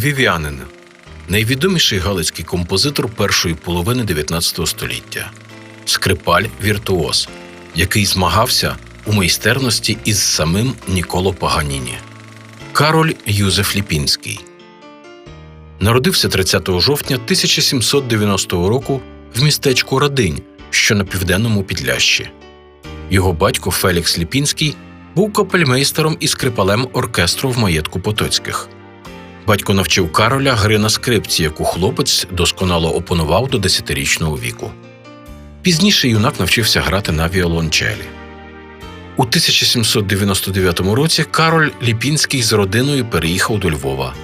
Львів'янин найвідоміший галицький композитор першої половини 19 століття, скрипаль віртуоз, який змагався у майстерності із самим Ніколо Паганіні. Кароль Юзеф Ліпінський народився 30 жовтня 1790 року в містечку Радинь, що на південному Підлящі. Його батько Фелікс Ліпінський був капельмейстером і скрипалем оркестру в маєтку Потоцьких. Батько навчив Кароля гри на скрипці, яку хлопець досконало опанував до 10-річного віку. Пізніше юнак навчився грати на віолончелі. У 1799 році Кароль Ліпінський з родиною переїхав до Львова,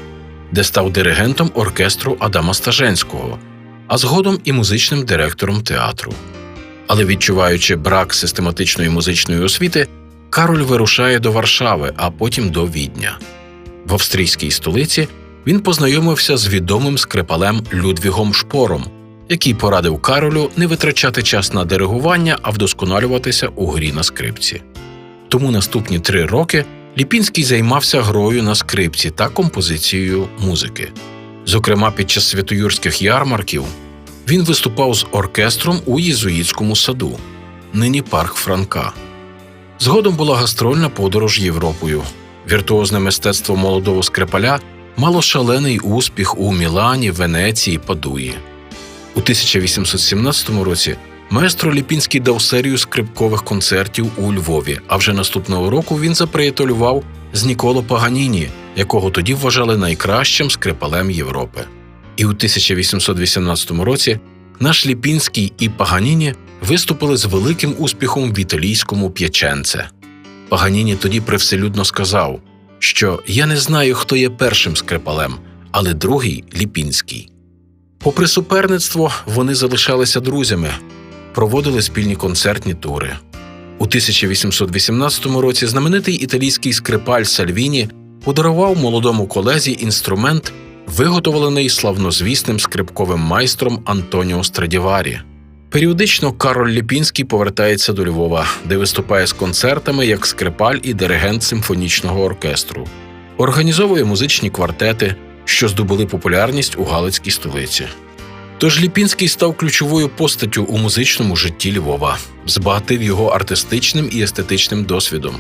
де став диригентом оркестру Адама Стаженського, а згодом і музичним директором театру. Але відчуваючи брак систематичної музичної освіти, Кароль вирушає до Варшави, а потім до Відня. В австрійській столиці він познайомився з відомим скрипалем Людвігом Шпором, який порадив Каролю не витрачати час на диригування, а вдосконалюватися у грі на скрипці. Тому наступні три роки Ліпінський займався грою на скрипці та композицією музики. Зокрема, під час святоюрських ярмарків він виступав з оркестром у єзуїтському саду, нині парк Франка. Згодом була гастрольна подорож Європою. Віртуозне мистецтво молодого скрипаля мало шалений успіх у Мілані, Венеції, Падуї. У 1817 році маестро Ліпінський дав серію скрипкових концертів у Львові, а вже наступного року він заприятелював з Ніколо Паганіні, якого тоді вважали найкращим скрипалем Європи. І у 1818 році наш Ліпінський і Паганіні виступили з великим успіхом в італійському П'яченце. Паганіні тоді привселюдно сказав, що я не знаю, хто є першим скрипалем, але другий Ліпінський. Попри суперництво, вони залишалися друзями, проводили спільні концертні тури. У 1818 році знаменитий італійський скрипаль Сальвіні подарував молодому колезі інструмент, виготовлений славнозвісним скрипковим майстром Антоніо Страдіварі. Періодично Кароль Ліпінський повертається до Львова, де виступає з концертами як скрипаль і диригент симфонічного оркестру, організовує музичні квартети, що здобули популярність у Галицькій столиці. Тож Ліпінський став ключовою постаттю у музичному житті Львова, збагатив його артистичним і естетичним досвідом,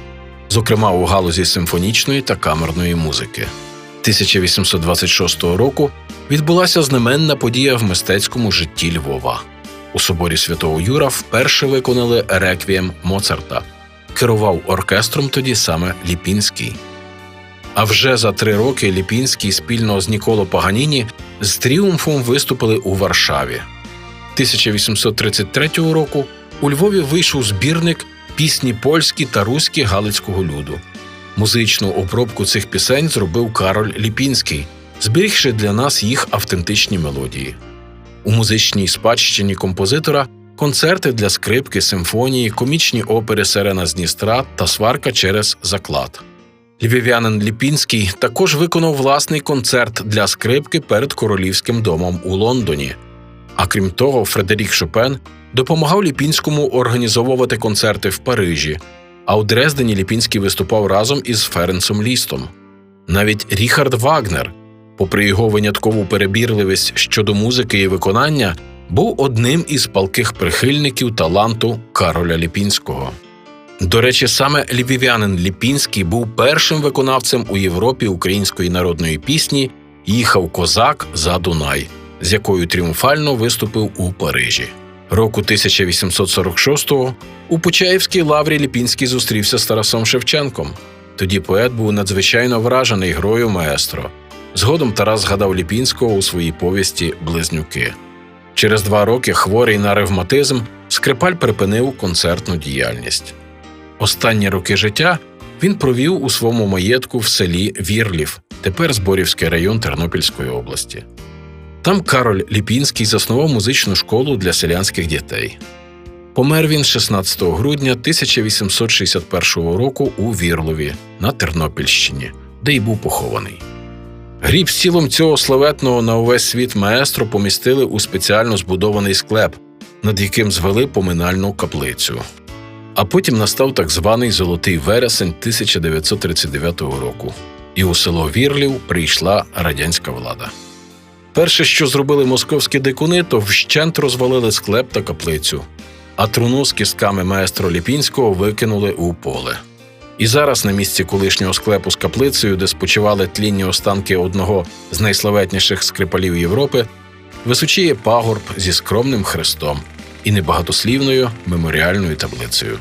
зокрема у галузі симфонічної та камерної музики. 1826 року відбулася знаменна подія в мистецькому житті Львова. У соборі святого Юра вперше виконали реквієм Моцарта. Керував оркестром тоді саме Ліпінський. А вже за три роки Ліпінський спільно з Ніколо Паганіні з тріумфом виступили у Варшаві. 1833 року у Львові вийшов збірник пісні польські та руські Галицького люду. Музичну обробку цих пісень зробив Кароль Ліпінський, зберігши для нас їх автентичні мелодії. У музичній спадщині композитора концерти для скрипки, симфонії, комічні опери Сирена з Дністра та сварка через заклад. Львів'янин Ліпінський також виконав власний концерт для скрипки перед королівським домом у Лондоні. А крім того, Фредерік Шопен допомагав Ліпінському організовувати концерти в Парижі, а у Дрездені Ліпінський виступав разом із Ференсом Лістом. Навіть Ріхард Вагнер, попри його виняткову перебірливість щодо музики і виконання, був одним із палких прихильників таланту Кароля Ліпінського. До речі, саме львів'янин Ліпінський був першим виконавцем у Європі української народної пісні Їхав козак за Дунай, з якою тріумфально виступив у Парижі. Року 1846-го у Почаївській лаврі Ліпінський зустрівся з Тарасом Шевченком. Тоді поет був надзвичайно вражений грою маестро. Згодом Тарас згадав Ліпінського у своїй повісті Близнюки. Через два роки, хворий на ревматизм, скрипаль припинив концертну діяльність. Останні роки життя він провів у своєму маєтку в селі Вірлів, тепер Зборівський район Тернопільської області. Там Кароль Ліпінський заснував музичну школу для селянських дітей. Помер він 16 грудня 1861 року у Вірлові на Тернопільщині, де й був похований. Гріб з тілом цього славетного на увесь світ маестро помістили у спеціально збудований склеп, над яким звели поминальну каплицю. А потім настав так званий Золотий вересень 1939 року. і у село Вірлів прийшла радянська влада. Перше, що зробили московські дикуни, то вщент розвалили склеп та каплицю, а труну з кістками маестро Ліпінського викинули у поле. І зараз на місці колишнього склепу з каплицею, де спочивали тлінні останки одного з найславетніших скрипалів Європи, височіє пагорб зі скромним хрестом і небагатослівною меморіальною таблицею.